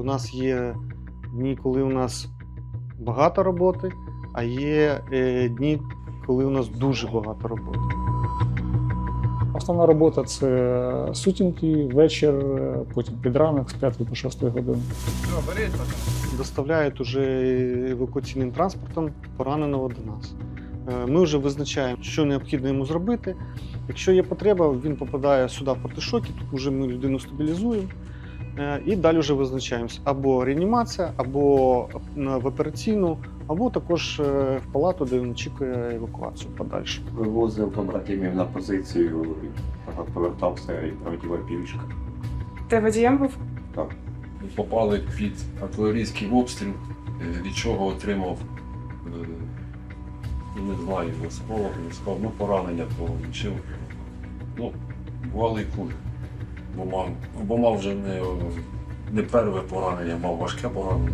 У нас є дні, коли у нас багато роботи, а є е, дні, коли у нас дуже багато роботи. Основна робота це сутінки, вечір, е, потім під ранок з 5 до 6 години. Доставляють уже евакуаційним транспортом пораненого до нас. Е, Ми вже визначаємо, що необхідно йому зробити. Якщо є потреба, він попадає сюди в партишоки, тут вже ми людину стабілізуємо. Е, І далі вже визначаємося або реанімація, або в операційну, або також е, в палату, де він очікує евакуацію подальше. Вивозив побратимів на позицію, повертався і проводив півішка. Ти водієм був? Так. попали під артилерійський обстріл, е, від чого отримав, е, ну, не знаю, осколок, не сказав, ну поранення получив. Ну, вали куль. Бо мав, бо мав вже не, не перше поранення, мав важке поранення.